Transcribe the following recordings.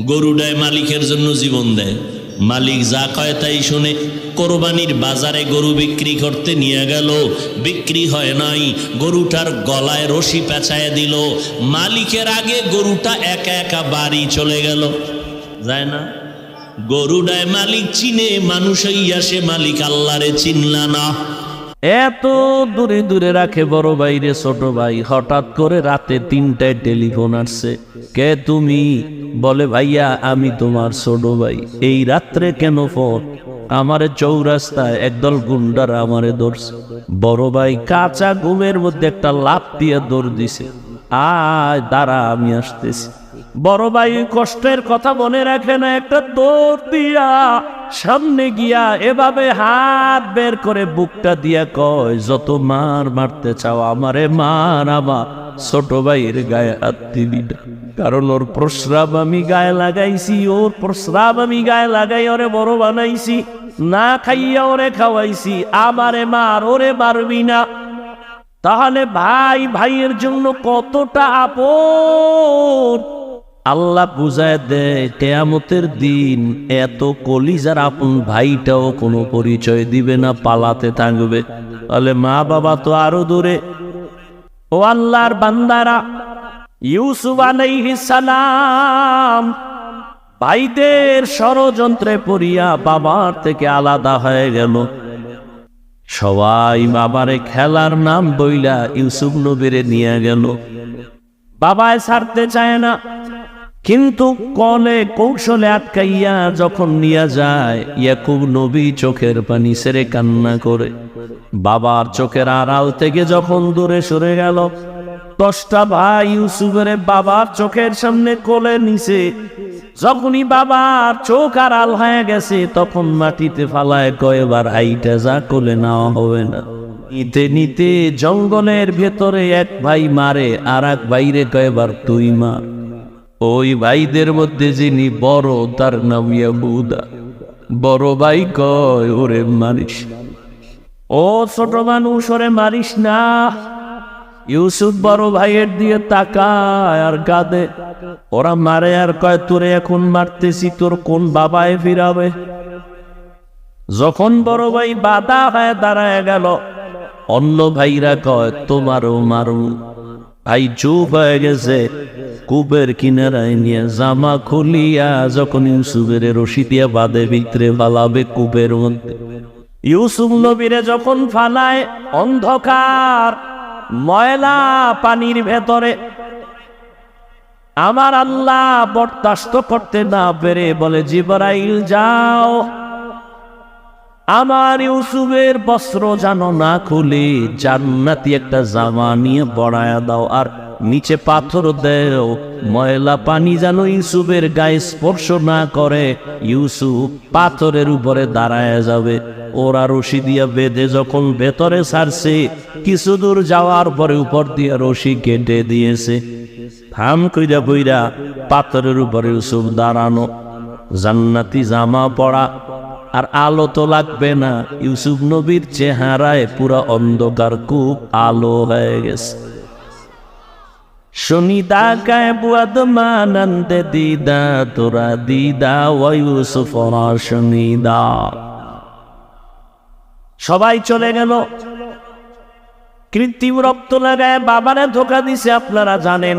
গরুডায় মালিকের জন্য জীবন দেয়। মালিক যা কয় তাই শুনে। কোরবানির বাজারে গরু বিক্রি করতে নিয়ে গেল। বিক্রি হয় নাই। গরুটার গলায় রশি পেঁচায় দিল। মালিকের আগে গরুটা একা একা বাড়ি চলে গেল। যায় না? গরুডায় মালিক চিনে। মানুষই আসে মালিক আল্লাহরে চিনলা না। এত দূরে দূরে রাখে বড় ভাই রে, ছোট ভাই। হঠাৎ করে রাতে তিনটায় টেলিফোন আসছে। কে তুমি? বলে, ভাইয়া, আমি তোমার ছোট ভাই। এই রাত্রে কেন ফোন? আমারে চৌরাস্তায় একদল গুন্ডারা আমারে ধরছে। বড় ভাই কাঁচা ঘুমের মধ্যে একটা লাভ দিয়ে দৌড় দিছে। আয়, দাঁড়া, আমি আসতেছি। বড় ভাই কষ্টের কথা মনে রাখে না, একটা দৌড় দিয়া সামনে গিয়া এভাবে হাত বের করে বুকটা দিয়া কয়, যত মার মারতে চাও, আমারে মার আমার। ছোট ভাইয়ের গায়ে হাত দিবি। কারণ ওর প্রস্রাব আমি গায়ে লাগাইছি, ওর প্রস্রাব আমি গায়ে লাগাই, ওরে বড় বানাইছি। না খাইয়া ওরে খাওয়াইছি, আমারে মার, ওরে মারবি না। তাহলে ভাই, ভাইয়ের জন্য কতটা আপন। আল্লাহ বুঝায় দেয়, কেয়ামতের দিন এত কলিজার আপন ভাইটাও কোনো পরিচয় দিবে না, পালাতে থাকবে। তাহলে মা বাবা তো আরও দূরে। ও আল্লাহর বান্দারা, ইউসুফ সালাম ভাইদের ষড়যন্ত্রে পড়িয়া বাবার থেকে আলাদা হয়ে গেল। সবাই বাবারে খেলার নাম বইলা ইউসুফ নবীরে নিয়ে গেল। বাবায় ছাড়তে চায় না। কিন্তু কলে কৌশলে আটকাইয়া যখন নিয়ে যায়, ইয়াকুব নবী চোখের পানি সেরে কান্না করে। বাবার চোখের আড়াল থেকে যখন দূরে সরে গেল, দশটা ভাই ইউসুফের বাবার চোখের সামনে কোলে নিছে। যখনই বাবার চোখ আড়াল হয়ে গেছে, তখন মাটিতে ফালায় কয়েবার হাইটা যা কোলে নেওয়া হবে না। নিতে নিতে জঙ্গলের ভেতরে এক ভাই মারে আর এক ভাইরে কয়েবার তুই মার। ওই ভাইদের মধ্যে যিনি বড়, তার নাম ইয়াহুদা। বড় ভাই কয়, ওরে মারিস। ও ছোট মানুষ, ওরে মারিস না। ইউসুফ বড় ভাইয়ের দিয়ে তাকায় আর কাঁদে। ওরা মারে আর কয়, তোরে এখন মারতেছি, তোর কোন বাবায় ফিরাবে? যখন বড় ভাই বাধা হয়ে দাঁড়ায় গেল, অন্য ভাইরা কয়, তোমারও মারু ভাই চুপ হয়ে গেছে। কূপের কিনারায় নিয়ে জামা খুলিয়া যখন ইউসুফের রশি দিয়া বাদে ভিতরে ফালাবে কূপের মধ্যে। ইউসুফ নবীরে যখন ফালায়, অন্ধকার, ময়লা পানির ভেতরে, আমার আল্লাহ বরদাস্ত করতে না পেরে বলে, জিবরাইল, যাও। আমার ইউসুফের বস্ত্র যেন না খুলে, জান্নাতি একটা জামা নিয়ে বড়ায়া দাও, আর নিচে পাথর দেও, ময়লা পানি যেন ইউসুফের গায়ে স্পর্শ না করে, ইউসুফ পাথরের উপরে দাঁড়ায় যাবে। ওরা রশি দিয়া বেঁধে যখন ভেতরে সারছে, কিছু দূর যাওয়ার পরে উপর দিয়ে রশি কেটে দিয়েছে। থাম কইরা বইরা, পাথরের উপরে ইউসুফ দাঁড়ানো। জান্নাতি জামা পড়া আর আলো তো লাগবে না। ইউসুফ নবীর চেহারায় পুরা অন্ধকার, খুব আলো হয়ে গেছে। শনিদা কায় বুয়াদ মানন্দে দিদা, তোরা দিদা ও ইউসুফ শনিদা সবাই চলে গেল। কৃত্রিম রক্ত লাগায় বাবারে ধোকা দিছে, আপনারা জানেন।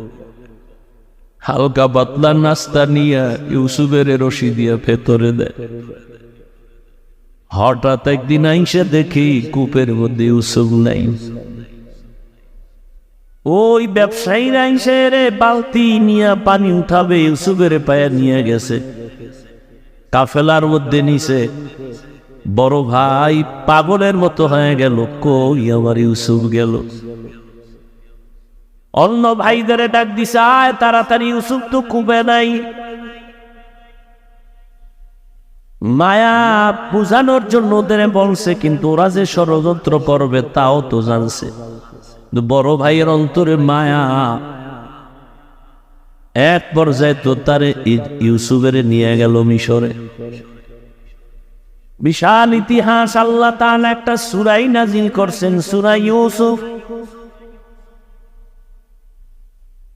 হালকা পাতলা নাস্তা নিয়ে ইউসুফের রশি দিয়ে ভেতরে দেয় হঠাৎ একদিন আইসে দেখি কূপের মধ্যে ইউসুফ নাই। ওই ব্যবসায়ীর আইসে বালতি নিয়ে পানি উঠাবে, ইউসুফের পায়ে নিয়ে গেছে। কাফেলার মধ্যে নিছে। বড় ভাই পাগলের মতো হয়ে গেল, কই আমার ইউসুফ গেল? অন্য ভাইদের ডাক দিছে, আয় তাড়াতাড়ি, ইউসুফ তো কুবে নাই। মায়া বুঝানোর জন্য ওদের বলছে, কিন্তু ওরা যে ষড়যন্ত্র করবে, তাও তো জানছে। বড় ভাইয়ের অন্তরে মায়া। এক পর্যায়ে তো তারে ইউসুফের নিয়ে গেল মিশরে। বিশাল ইতিহাস, আল্লাহ তাআলা একটা সুরাই নাজিল করছেন, সুরাই ইউসুফ।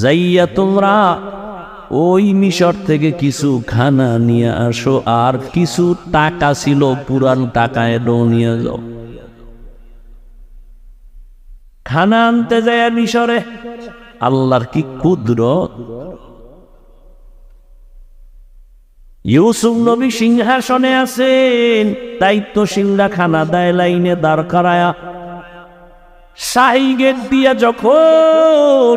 যাইয়া তোমরা ওই মিশর থেকে কিছু খানা নিয়ে আসো, আর কিছু টাকা ছিল, পুরান টাকা এলো নিয়ে যাও। খানা আনতে যায় মিশরে, আল্লাহর কি কুদরত? ইউসুফ নবী সিংহাসনে আছেন, দায়িত্বশীলরা খানা দেয় লাইনে দাঁড় করায়া। শাহী গেট দিয়া যখন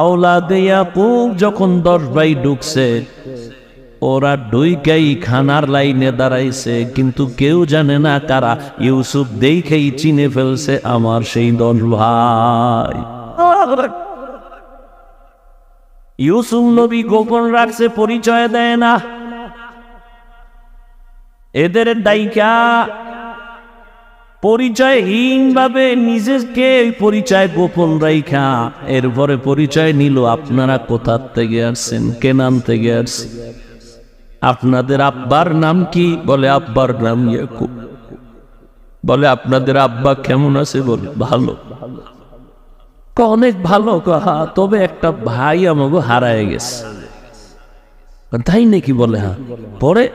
আওলা দেয়া পুক যখন দশ ভাই ঢুকছে, ওরা ডুইকাই খানার লাইনে দাঁড়াইছে, কিন্তু কেউ জানে না কারা। ইউসুফ দেখেই চিনে ফেলছে আমার সেই দশ ভাই। ইউসুফ নবী গোপন রাখছে, পরিচয় দেয় না। এদের দায়িকা পরিচয়হীন ভাবে নিজেকে পরিচয় গোপন রাইখা। এরপরে পরিচয় নিল, আপনারা কোথা থেকে আসছেন? কেনান থেকে আসছেন? আপনাদের আব্বার নাম কি? বলে, আব্বার নাম ইয়াকুব। বলে, আপনাদের আব্বা কেমন আছে? বলে, ভালো। অনেক ভালো কহা তবে একটা ভাই আমাকে হারায় গেছে। তাই নাকি? বলে হ্যাঁ। পরে?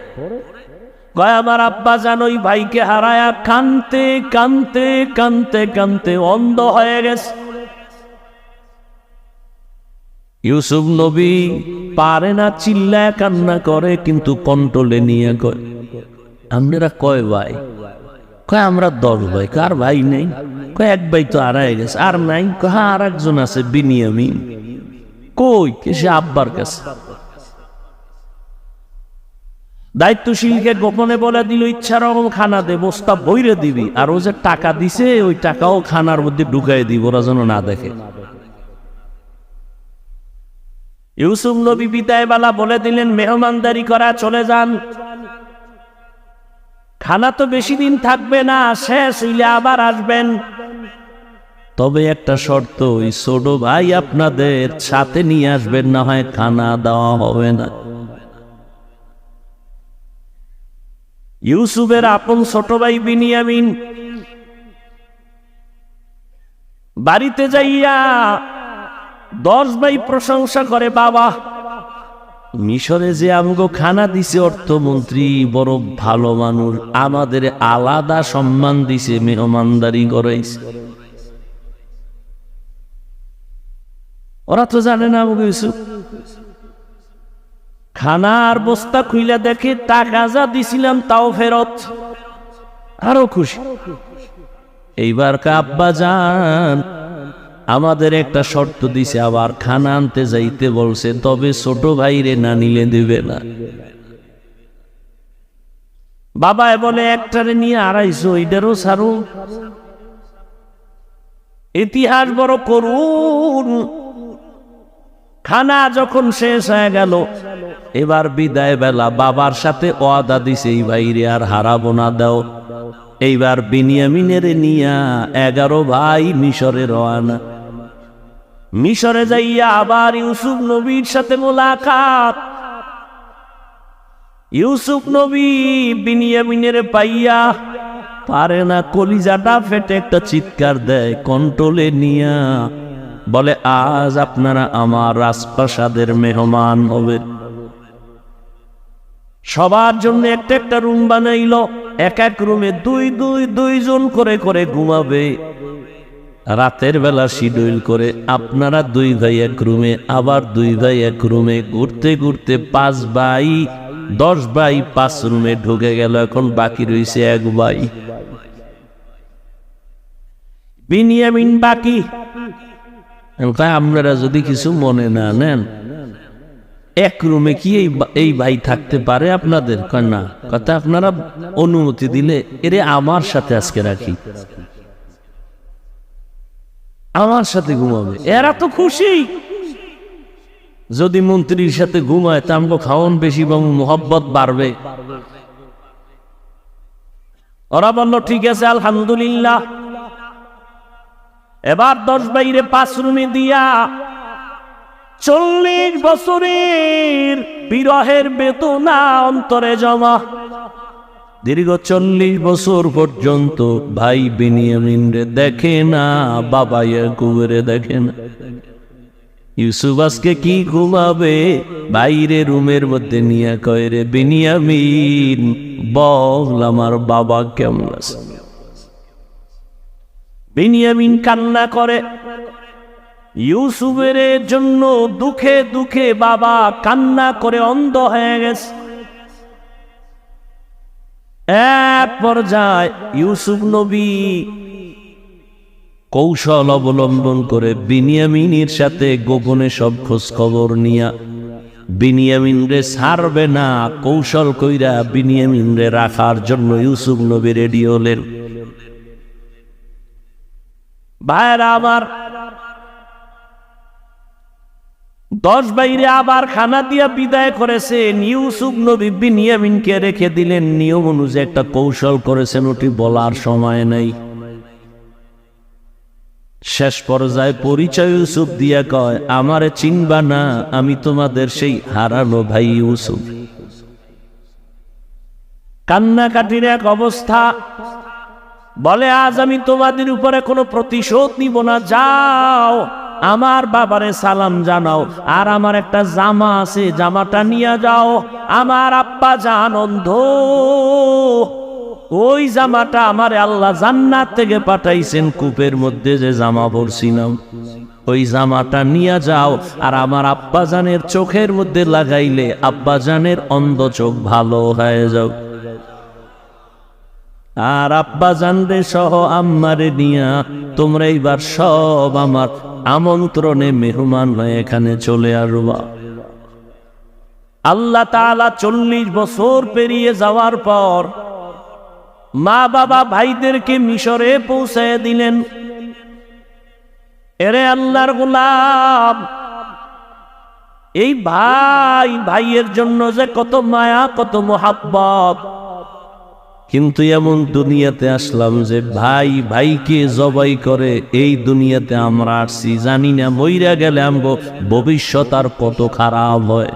কয় আমার আব্বা জান ওই ভাইকে হারায়া কানতে কানতে কানতে কানতে অন্ধ হয়ে গেছে। ইউসুফ নবী পারে না, চিল্লায়, কান্না করে, কিন্তু কন্ট্রোলে নিয়ে কয় আপনারা কয় ভাই? কয়, আমরা দশ ভাই, কার ভাই নেই? কয়, এক ভাই তো হারায় গেছে, আর নাই? কয় হ্যাঁ আর একজন আছে, বিনিয়ামিন। কই? কে সে আব্বার কাছে। দায়িত্বশীলকে গোপনে বলে দিল ইচ্ছা রকম খানা দে, বস্তা বইরে দিবি। আর ও যে টাকা দিছে, ওই টাকাও খানার মধ্যে ঢুকাই দিব, ওরা যেন না দেখে। ইউসুফ নবী বিদায় বেলা বলে দিলেন, মেহমানদারি করা, চলে যান। খানা তো বেশি দিন থাকবে না, শেষ, হইলে আবার আসবেন। তবে একটা শর্ত, ওই ছোট ভাই আপনাদের সাথে নিয়ে আসবেন, না হয় খানা দেওয়া হবে না। ইউসুফের আপন ছোট ভাই বিনিয়ামিন। বাড়িতে যাইয়া দশ ভাই প্রশংসা করে, বাবা, মিশরে যে আমগো খানা দিছে অর্থমন্ত্রী, বড় ভালো মানুষ, আমাদের আলাদা সম্মান দিছে, মেহমানদারি করাইছে। ওরা তো জানে না আমাকে ইউসুফ। খানা আর বস্তা খুইলা দেখে টাকা যা দিছিলাম তাও ফেরত। আরও খুশি। এইবার কাব্বা যান, আমাদের একটা শর্ত দিছে, আবার খানা আনতে যাইতে বলছে, তবে ছোট ভাইরে না নিলে দিবে না। বাবায় বলে, একটারে নিয়ে আড়াইশো এটারও সারু ইতিহাস বড় করুন খানা যখন শেষ হয়ে গেল, এবার বিদায় বেলা বাবার সাথে ওয়াদা দিছে, এই ভাইরে আর হারাবো না, দাও। এইবার বিনিয়ামিনের নিয়া এগারো ভাই মিশরে রওয়ানা মিশরে যাইয়া আবার ইউসুফ নবীর সাথে মোলাকাত। ইউসুফ নবী বিনিয়ামিনের পাইয়া পারে না, কলিজাটা ফেটে একটা চিৎকার দেয়, কন্ট্রোলে নিয়া বলে, আজ আপনারা আমার রাজপ্রাসাদের মেহমান হবেন সবার জন্য একটা একটা রুম বানাইল। এক এক রুমে দুই দুই দুইজন করে করে ঘুমাবে। রাতের বেলা শিডিউল করে আপনারা দুই ভাই এক রুমে, আবার দুই ভাই এক রুমে ঘুরতে ঘুরতে পাঁচ ভাই, দশ ভাই পাঁচ রুমে ঢুকে গেল। এখন বাকি রয়েছে এক ভাই। বিনিয়ামিন বাকি। তাই আপনারা যদি কিছু মনে না নেন, এক রুমে কি এই ভাই থাকতে পারে আপনাদের? না। কথা আপনারা অনুমতি দিলে এরে আমার সাথে আজকে রাখি। আমার সাথে ঘুমাবে। এরা তো খুশি। যদি মন্ত্রীর সাথে ঘুমায়, তা আমাকে খাওয়ান বেশি এবং মোহব্বত বাড়বে। ওরা বলল, ঠিক আছে, আলহামদুলিল্লাহ। এবার দশ বাইরে পাঁচ রুমে দিয়া চল্লিশ বছরের বিরহের বেতনা অন্তরে জমা। দীর্ঘ চল্লিশ বছর পর্যন্ত ভাই বেনিয়ামিন রে দেখে না বাবা ইয়াকুবেরে দেখে না। ইউসুফ আজকে কি ঘুমাবে? বাইরে রুমের মধ্যে নিয়ে কয় রে, বেনিয়ামিন, বল আমার বাবা কেমন আছে? বেনিয়ামিন কান্না করে। ইউসুফের জন্য দুঃখে দুঃখে বাবা কান্না করে অন্ধ হয়ে গেছে। এক পর্যায়ে ইউসুফ নবী কৌশল অবলম্বন করে বিনিয়ামিনের সাথে গোপনে সব খোঁজ খবর নিয়া বিনিয়ামিন রে ছাড়বে না, কৌশল কইরা বিনিয়ামিন রে রাখার জন্য ইউসুফ নবী রেডি হলেন। ভাইরা আমার, দশ বাইরে আবার খানা দিয়া বিদায় করেছেন ইউসুফ নবী বিনিয়ামিনকে রেখে দিলেন। নিয়ম অনুযায়ী একটা কৌশল করেছেন, ওটি বলার সময় নেই। শেষ পর্যায়ে পরিচয় ইউসুফ দিয়া কয়, আমারে চিনবা না, আমি তোমাদের সেই হারানো ভাই ইউসুফ। কান্নাকাটির এক অবস্থা। বলে, আজ আমি তোমাদের উপরে কোনো প্রতিশোধ নিব না। যাও, আমার বাবারে সালাম জানাও। আর আমার একটা জামা আছে, জামাটা নিয়ে যাও। আমার আব্বা জান অন্ধ। ওই জামাটা আমার আল্লাহ জান্নাত থেকে পাঠাইছেন। কূপের মধ্যে যে জামা পরছিলাম, ওই জামাটা নিয়ে যাও। আর আমার আব্বাজানের চোখের মধ্যে লাগাইলে আব্বাজানের অন্ধ চোখ ভালো হয়ে যাও আর আব্বা জানরে সহ আম্মারে নিয়া, তোমরা এইবার সব আমার আমন্ত্রণে মেহমান হয়ে এখানে চলে আসবা। আল্লাহ তাআলা চল্লিশ বছর পেরিয়ে যাওয়ার পর মা বাবা ভাইদেরকে মিশরে পৌঁছায় দিলেন। এরে আল্লাহর গোলাম, এই ভাই, ভাইয়ের জন্য যে কত মায়া, কত মোহাব্বত। কিন্তু এমন দুনিয়াতে আসলাম যে ভাই, ভাইকে জবাই করে, এই দুনিয়াতে আমরা আসছি, জানি না, মইরা গেলে আমগো ভবিষ্যৎ আর কত খারাপ হয়।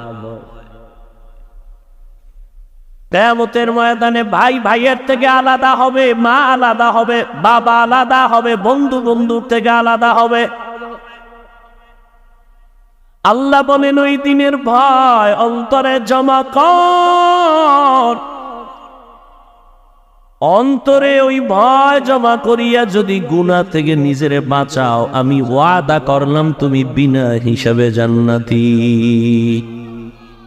কেমতের ময়দানে ভাই, ভাইয়ের থেকে আলাদা হবে, মা আলাদা হবে, বাবা আলাদা হবে, বন্ধু বন্ধুর থেকে আলাদা হবে। আল্লাহ বলেন, ওই দিনের ভয় অন্তরে জমা কর। অন্তরে ওই ভয় জমা করিয়া যদি গুণা থেকে নিজেরে বাঁচাও, আমি ওয়াদা করলাম তুমি বিনা হিসাবে জান্নাতি।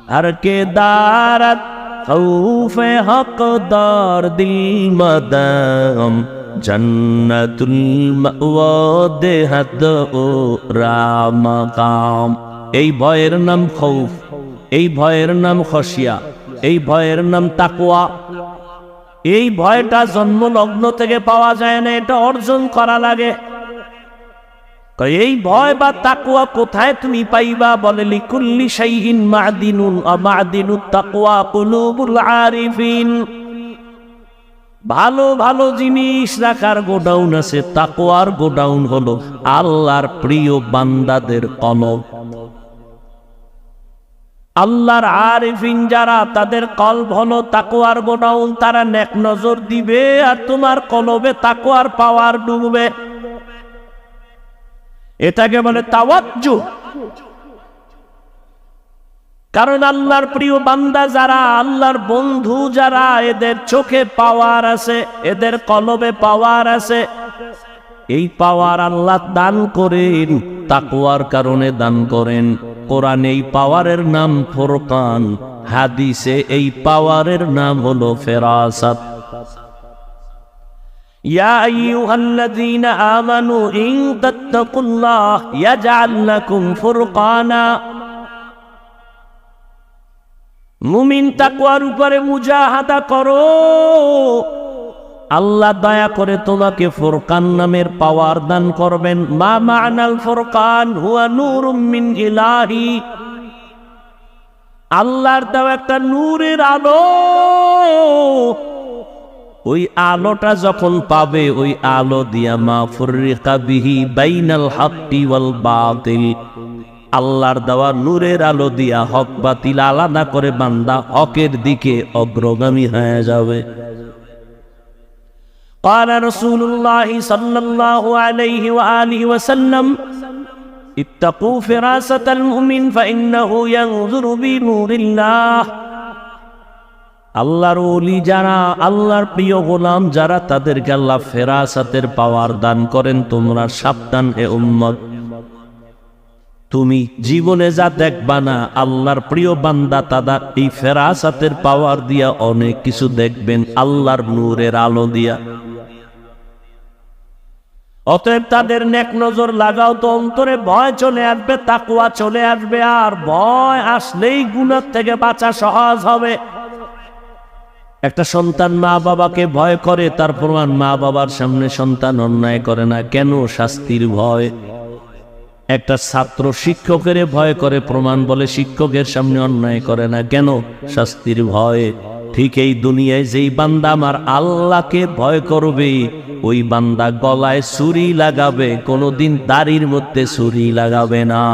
আর কে দারাত? খৌফে হকদার দিল মদাম, জন্নতুল মাওয়াদে হাদ ও রামাকাম। এই ভয়ের নাম খৌফ, এই ভয়ের নাম খসিয়া এই ভয়ের নাম তাকওয়া। এই ভয়টা জন্ম লগ্ন থেকে পাওয়া যায় না, এটা অর্জন করা লাগে। এই ভয় বা তাকুয়া কোথায় তুমি পাইবা? বলে, লিকুল্লি শাইইন মাদিনুন মাদিনুত তাকওয়া কুলুবুল আরিফিন। ভালো ভালো জিনিস রাখার গোডাউন আছে, তাকওয়ার গোডাউন হলো আল্লাহর প্রিয় বান্দাদের কলব। আল্লাহর আরিফিন যারা, তাদের কলব হলো তাকোয়ার গোডাউন তারা নেক নজর দিবে আর তোমার কলবে তাকোয়ার পাওয়ার ডুববে। এটাকে বলে তাওয়াজ্জু। কারণ আল্লাহর প্রিয় বান্দা যারা, আল্লাহর বন্ধু যারা, এদের চোখে পাওয়ার আছে, এদের কলবে পাওয়ার আছে। এই পাওয়ার আল্লাহ দান করেন তাকুয়ার কারণে দান করেন। কোরআন এই পাওয়ারের নাম ফোরকান হাদিসে এই পাওয়ারের নাম হলো ফেরাসাত يا أيها الذين آمنوا إن تتقوا الله يجعل لكم فرقانا মুমিন তাকওয়ার উপরে মুজাহাদা করো আল্লাহ দয়া করে তোমাকে ফুরকান নামের পাওয়ার দান করবেন। মা মানাল ফুরকান, হুয়া নূরুম মিন ইলাহি। আল্লাহর দেওয়া একটা নূরের আলো। ওই আলোটা যখন পাবে, ওই আলো দিয়া মা ফুররিকা বিহি বাইনাল হাক্কি ওয়াল বাতিল। আল্লাহর দেওয়া নূরের আলো দিয়া হক বাতিল আলাদা করে বান্দা হকের দিকে অগ্রগামী হয়ে যাবে। قال رسول الله صلى الله عليه وآله وسلم اتقوا فراسة المؤمن فإنه ينظر بنور الله আল্লাহর ওলি যারা আল্লাহর প্রিয় গোলাম যারা তাদেরকে আল্লাহ ফেরাসাতের পাওয়ার দান করেন তোমরা সাবধান হে উম্মত তুমি জীবনে যা দেখবা না আল্লাহর প্রিয় বান্দা তাদা এই ফেরাসাতের পাওয়ার দিয়া অনেক কিছু দেখবেন আল্লাহর নূরের আলো দিয়া অতএব তাদের নেক নজর লাগাও তো, অন্তরে ভয় চলে আসবে, তাকুয়া চলে আসবে, আর ভয় আসলেই গুণার থেকে বাঁচা সহজ হবে। একটা সন্তান মা বাবাকে ভয় করে, তার প্রমাণ মা বাবার সামনে সন্তান অন্যায় করে না, কেন শাস্তির ভয়? একটা ছাত্র শিক্ষকের ভয় করে, প্রমাণ বলে শিক্ষকের সামনে অন্যায় করে না, কেন শাস্তির ভয়? ঠিক এই দুনিয়ায় যেই বান্দা আমার আল্লাহকে ভয় করবে ওই বান্দা গলায় ছুরি লাগাবে, কোনোদিন দাড়ির মধ্যে ছুরি লাগাবে না।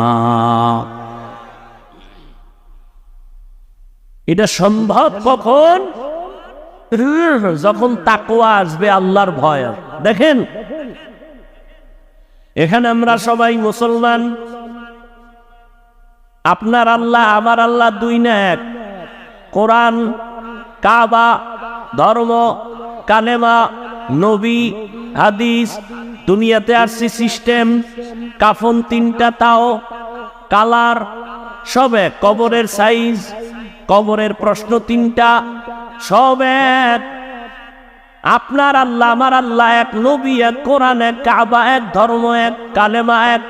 এটা সম্ভব কখন? যখন তাকোয়া আসবে আল্লাহর ভয়। দেখেন, এখানে আমরা সবাই মুসলমান। আপনার আল্লাহ, আমার আল্লাহ দুই না এক। কোরআন, কাবা, ধর্ম, কালেমা নবী, হাদিস, দুনিয়াতে আসছে সিস্টেম, কাফন তিনটা, তাও কালার, সব এক, কবরের সাইজ, কবরের প্রশ্ন তিনটা, সব এক। আপনার আল্লাহ, আমার আল্লাহ এক, নবী এক, কোরআন এক, কাবা এক, ধর্ম এক, কালেমা এক,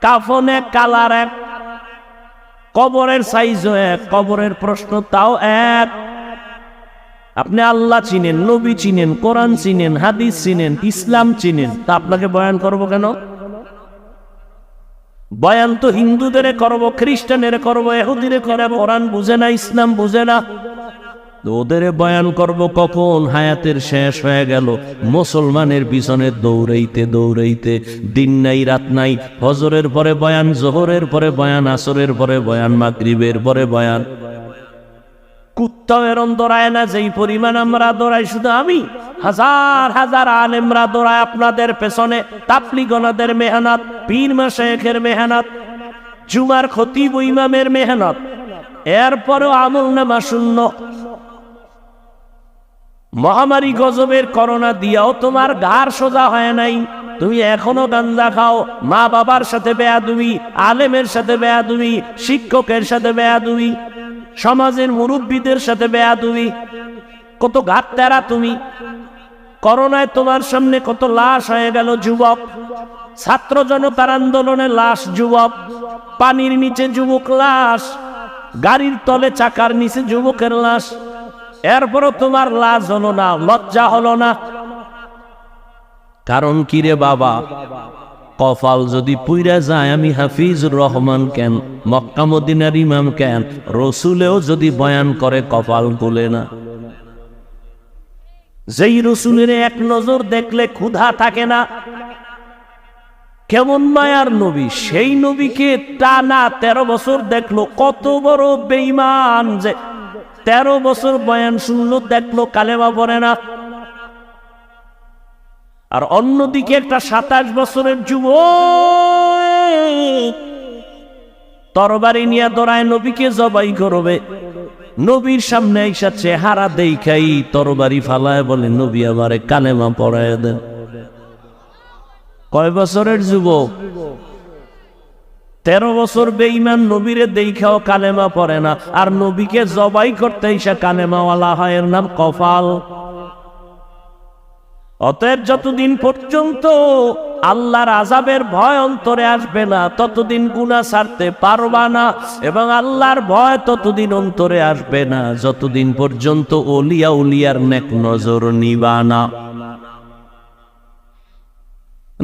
কাফন এক, কালার এক, কবরের সাইজও এক, কবরের প্রশ্ন তাও এক। আপনি আল্লাহ চিনেন, নবী চিনেন, কোরআন চিনেন, হাদিস চিনেন, ইসলাম চিনেন, তা আপনাকে বয়ান করব কেন? বয়ান তো হিন্দুদের করব, খ্রিস্টানের করব এহুদিরে করব, কোরআন বুঝে না, ইসলাম বুঝে না। ওদের বয়ান করব কখন? হায়াতের শেষ হয়ে গেল, মুসলমানের পিছনে দৌড়াইতে দৌড়াইতে, দিন নাই, রাত নাই হজরের পরে বয়ান, জোহরের পরে বয়ান, আসরের পরে বয়ান, মাগরিবের পরে বয়ান। কুত্তাও এরম দৌড়ায় না, যেই পরিমাণ আমরা দৌড়াই, শুধু আমি। হাজার হাজার আলেমরা দৌড়ায় আপনাদের পেছনে তাপলিগনাদের মেহনত, পীর মাসেখের মেহনত, জুমার খতিব ইমামের মেহনত। এরপরেও আমল নামা শূন্য। মহামারী গজবের করোনা দিয়াও তোমার গার সোজা হয় নাই। তুমি এখনও গাঞ্জা খাও মা বাবার সাথে বেয়া তুমি আলেমের সাথে বেয়া তুমি শিক্ষকের সাথে বেয়া তুমি সমাজের মুরব্বীদের সাথে বেয়া তুমি কত ঘাট তেরা তুমি। করোনায় তোমার সামনে কত লাশ হয়ে গেল যুবক। ছাত্র জনতার আন্দোলনে লাশ যুবক। পানির নিচে যুবক লাশ। গাড়ির তলে চাকার নিচে যুবকের লাশ। এরপরও তোমার লাজ হলো না, লজ্জা হলো না। কারণ কি রে বাবা? কফাল যদি পুইরা যায়, আমি হাফিজুর রহমান কেন? মক্কা মদিনার ইমাম কেন? রসুলেও যদি বয়ান করে কপাল গুলে না। যেই রসুলের এক নজর দেখলে ক্ষুধা থাকে না। কেমন মায়ার নবী, সেই নবীকে টানা তেরো বছর দেখল, কত বড় বেইমান যে তেরো বছর বয়ান শুনলো, দেখল, কালেমা পড়ে না। আর অন্যদিকে একটা সাতাশ বছরের যুব তরবারি নিয়ে দৌড়ায় নবীকে জবাই করবে। নবীর সামনে আইসা চেহারা দেখাই তরবারি ফালায় বলে, নবী আমারে কালেমা পড়ায় দেন কয় বছরের যুবক? তেরো বছর বেঈমান, নবীরে দেখাও কালেমা পড়ে না। আর নবীকে জবাই করতে এসে কালেমাওয়ালা হয় এর নাম কফাল। অতএব যতদিন পর্যন্ত আল্লাহর আজাবের ভয় অন্তরে আসবে না, ততদিন গুণা ছাড়তে পারবা না এবং আল্লাহর ভয় ততদিন অন্তরে আসবে না, যতদিন পর্যন্ত ওলিয়া উলিয়ার নেক নজর নিবা না।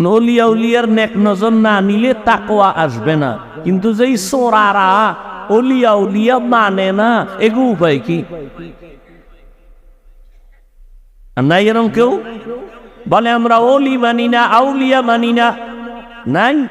নলিয়া উলিয়ার নেক নজর না নিলে তাকোয়া আসবে না। কিন্তু যেই সোরারা অলিয়া উলিয়া মানে না, এগু উপায় কি? নাই এরকম কেউ? বলে, আমরা ওলি মানি না, আউলিয়া মানি না। নাই?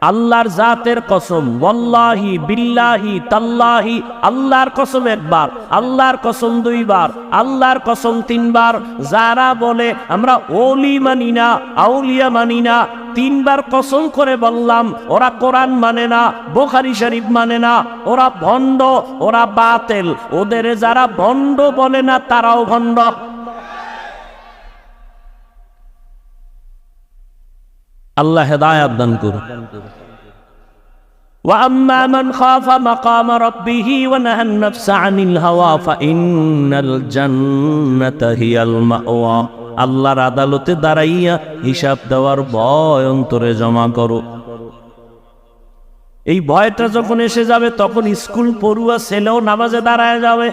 আল্লাহর জাতের কসম বল্লাহি বিল্লাহি, তাল্লাহি, আল্লাহর কসম একবার, আল্লাহর কসম দুইবার, আল্লাহর কসম তিনবার। যারা বলে, আমরা ওলি মানি না, আউলিয়া মানি না, তিনবার কসম করে বললাম, ওরা কোরআন মানে না, বোখারি শরীফ মানে না, ওরা ভণ্ড, ওরা বাতেল। ওদের যারা ভণ্ড বলে না, তারাও ভণ্ড। আল্লাহ হেদায়াত দান করুন وأما من خاف مقام ربه ونهى النفس عن الهوى فإن الجنة هي المأوى আল্লাহর আদালতে দাঁড়াইয়া হিসাব দেওয়ার ভয় অন্তরে জমা করো এই ভয়টা যখন এসে যাবে তখন স্কুল পড়ুয়া ছেলেও নামাজে দাঁড়ায় যাবে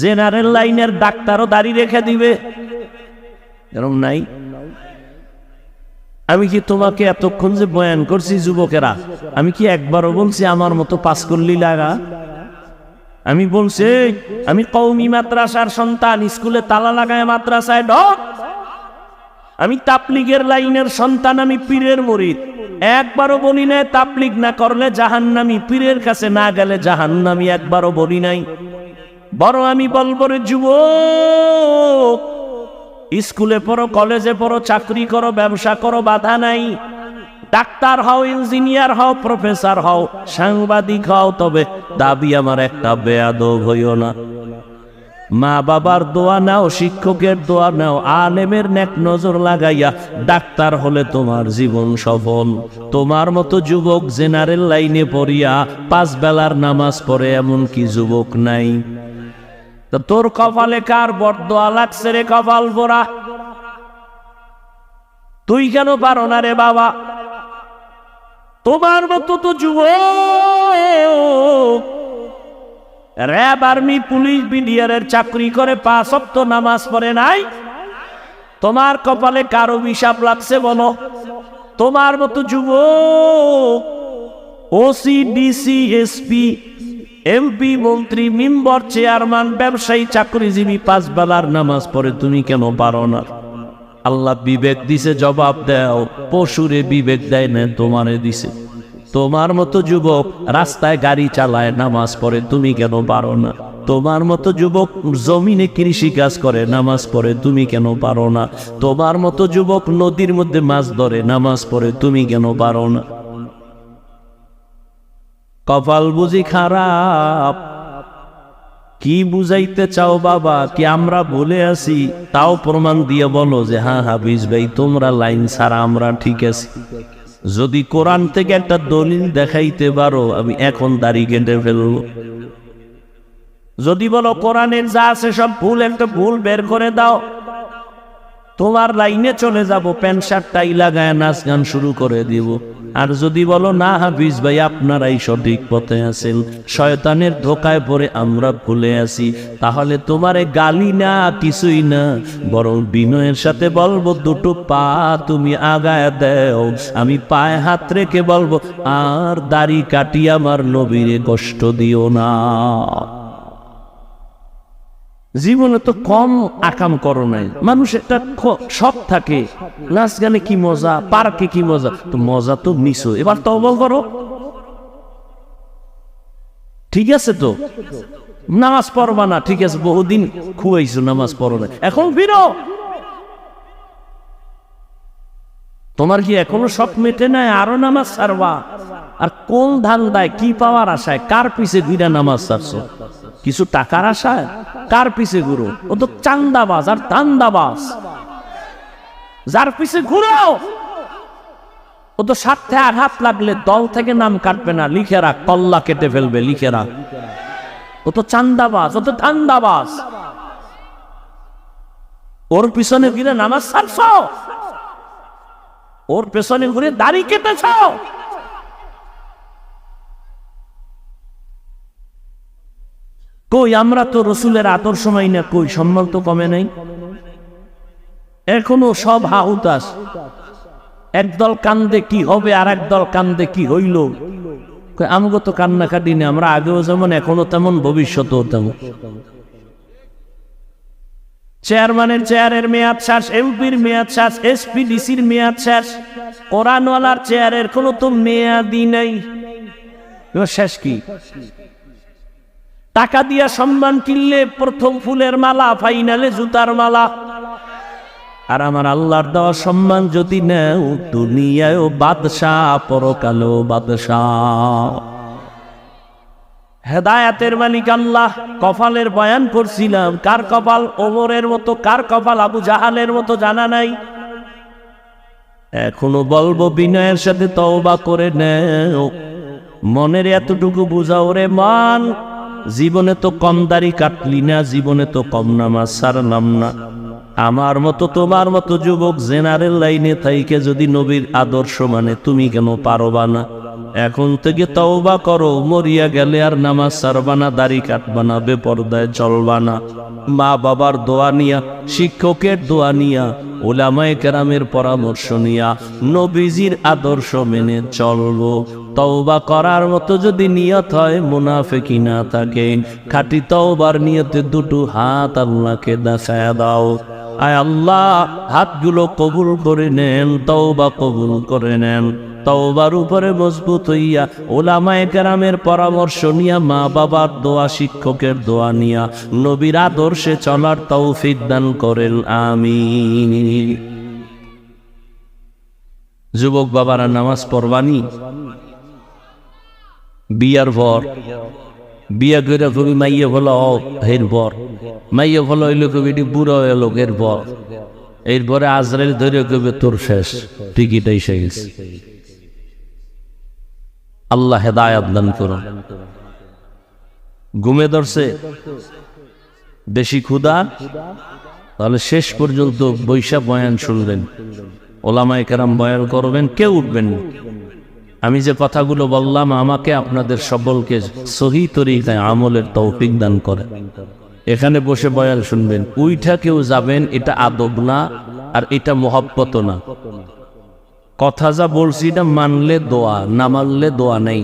জেনারেল লাইনের ডাক্তারও দাড়ি রেখে দিবে এরকম নাই আমি কি তোমাকে এতক্ষণ যে বয়ান করছি যুবকেরা? আমি কি একবারও বলছি আমার মতো পাস করলি লাগা আমি বলছি, আমি কৌমি মাদ্রাসার সন্তান, স্কুলে তালা লাগায় মাদ্রাসায় ঢক। আমি তাপলিগের লাইনের সন্তান, আমি পীরের মরিদ। একবারও বলি নাই তাপলিগ না করলে জাহান্নামি, পীরের কাছে না গেলে জাহান্নামি একবারও বলি নাই। বড় আমি বলব রে যুবক স্কুলে পড়ো, কলেজে পড়ো, চাকরি করো, ব্যবসা করো, বাধা নাই। ডাক্তার হও, ইঞ্জিনিয়ার হও, প্রফেসর হও, সাংবাদিক হও, তবে দাবি আমার একটা, বেয়াদব হইও না। মা বাবার দোয়া নাও, শিক্ষকের দোয়া নাও, আলেমের নেক নজর লাগাইয়া ডাক্তার হলে তোমার জীবন সফল। তোমার মতো যুবক জেনারেল লাইনে পড়িয়া পাঁচ বেলার নামাজ পড়ে এমন কি যুবক নাই। তো তোর কপালে কার বরদোয়া লাগছে রে কপাল পোড়া তুই কেন পারো না রে বাবা? তোমার মতো তো যুব র্যাব আর্মি পুলিশ বিডিআরের চাকরি করে পাঁচ সপ্ত নামাজ পড়ে নাই। তোমার কপালে কারও হিসাব লাগছে বলো? তোমার মতো যুব ওসি, ডিসি, এসপি এমপি মন্ত্রী, মিম্বর, চেয়ারম্যান, ব্যবসায়ী, চাকরিজীবী, পাঁচ বেলার নামাজ পড়ে তুমি কেন পারো না? আল্লাহ বিবেক দিছে, জবাব দাও। পশুরে বিবেক দেয় না, তোমারে দিছে। তোমার মতো যুবক রাস্তায় গাড়ি চালায়, নামাজ পড়ে, তুমি কেন পারো না? তোমার মতো যুবক জমিনে কৃষি কাজ করে, নামাজ পড়ে, তুমি কেন পারো না? তোমার মতো যুবক নদীর মধ্যে মাছ ধরে, নামাজ পড়ে, তুমি কেন পারো না? কপাল বুঝি খারাপ। কি বুঝাইতে চাও বাবা, কি আমরা বলে আছি তাও প্রমাণ দিয়ে বলো যে হ্যাঁ হাবিজ ভাই, তোমরা লাইন ছাড়া আমরা ঠিক আছি। যদি কোরআন থেকে একটা দলিল দেখাইতে পারো, আমি এখন দাড়ি কেটে ফেলব। যদি বলো, কোরআনের যা আছে সব ভুল, একটা ভুল বের করে দাও। তোমার লাইনে চলে যাব, প্যান্ট শার্টটাই লাগায় নাচ গান শুরু করে দিব। আর যদি বলো, না হাফিজ ভাই, আপনারাই সঠিক পথে আছেন। শয়তানের ধোকায় পড়ে আমরা ভুলে আছি। তাহলে তোমারে গালি না, কিছুই না। বরং বিনয়ের সাথে বলব, দুটো পা তুমি আগায় দেও। আমি পায়ে হাত রেখে বলব, আর দাড়ি কাটি আমার নবীরে কষ্ট দিও না। জীবনে তো কম আকাম করো নাই। মানুষ একটা শখ থাকে, নাচ গানে কি মজা, পার্কে কি মজা, তো মজা তো নিছো। এবার তবল করো। ঠিক আছে তো? নামাজ পড়বা না, ঠিক আছে, বহুদিন খুয়াইছো নামাজ পড়ো না। এখন ফিরো। তোমার কি এখনও শখ মেটে নাই? আরও নামাজ ছাড়বা। আর কোন ধান দেয় কি পাওয়ার আশায়? কার পিছে ঘুরা নামাজ ছাড়ছো? কিছু টাকার আশায় কার পিছে ঘুরো? ও তো চান্দাবাজ আর তান্দাবাজ যার পিছে ঘুরো? ও তো স্বার্থে আঘাত লাগলে দল থেকে নাম কাটবে না। লিখে রাখ, কল্লা কেটে ফেলবে, লিখে রাখ। ও তো চান্দাবাজ, ও তো ধান্দাবাজ ওর পিছনে ঘুরে নামাজ ছাড়ছ? ওর পেছনে ঘুরে দাড়ি কেটেছ? কই, আমরা তো রসুলের আদর্শ মাই না, কই, সম্মান তো কমে নাই। এখনও সব হাহুতাস একদল কান্দে কি হবে আর একদল কান্দে কি হইল? আমগো তো কান্না কাটি না আমরা আগেও যেমন, এখনও তেমন, ভবিষ্যতেও তেমন। চেয়ারম্যানের চেয়ারের মেয়াদ শেষ, এমপির মেয়াদ শেষ, এসপিডিসির মেয়াদ শেষ, কোরআনওয়ালার চেয়ারের কোনো তো মেয়াদই নেই। শেষ কি? টাকা দিয়া সম্মান কিনলে প্রথম ফুলের মালা, ফাইনালে জুতার মালা। আর আমার আল্লাহর দেওয়া সম্মান যদি নেও দুনিয়ায়ও বাদশাহ পরকালেও বাদশাহ। হেদায়াতের মালিক আল্লাহ, কপালের বয়ান করছিলাম। কার কপাল? ওমরের মতো। কার কপাল? আবু জাহালের মতো জানা নাই। এখনও বলব, বিনয়ের সাথে তওবা করে নেও। মনের এতটুকু বুঝাও রে মান জীবনে তো কম দাড়ি কাটলি না, জীবনে তো কম নামাজ সারলাম না। আমার মতো, তোমার মতো যুবক জেনারেল লাইনে থাইকে যদি নবীর আদর্শ মানে তুমি কেন পারবা না? এখন থেকে তওবা করো, মরিয়া গেলে আর নামাজ সারবা না, দাড়ি কাটবা না, বেপরদায় চলবা না। মা বাবার দোয়া নিয়া, শিক্ষকের দোয়া নিয়া, ওলামায়ে কেরামের পরামর্শ নিয়া, নবীজির আদর্শ মেনে চলবো। তওবা করার মতো যদি নিয়ত হয় মুনাফেকি না থাকে। খাটি তওবার নিয়তে দুটো হাত আল্লাহকে দেখায় দাও। আয় আল্লাহ, হাতগুলো কবুল করে নেন, তওবা কবুল করে নেন। তওবার উপরে মজবুত হইয়া ওলামায়ে কেরামের পরামর্শ নিয়া মা বাবার দোয়া, শিক্ষকের দোয়া নিয়া, নবীর আদর্শে চলার তৌফিক দান করেন, আমিন। যুবক বাবারা, নামাজ পড়বানি? বিয়ার পর বিয়া করে কবি মাইয়ে ভালো এর পর মাইয়ে ভালো হইলে কবি এটি বুড়ো এলো এর পর এরপরে আজরাইল ধরে কবে তোর শেষ। টিকিট এসে গেছে আল্লাহ হেদায়াত দান করুন ঘুমে ধরছে। বেশি ক্ষুধা? তাহলে শেষ পর্যন্ত বৈশাখ বয়ান শুনবেন। ওলামায় কেরাম বয়ান করবেন, কেউ উঠবেন না। আমি যে কথাগুলো বললাম, আমাকে আপনাদের সকলকে সহি তরিকায় আমলের তৌফিক দান করে। এখানে বসে বয়াল শুনবেন, উইঠা কেউ যাবেন, এটা আদব না, আর এটা মহাব্বত না। কথা যা বলছি এটা মানলে দোয়া, না মানলে দোয়া নেই।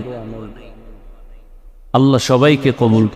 আল্লাহ সবাইকে কবুল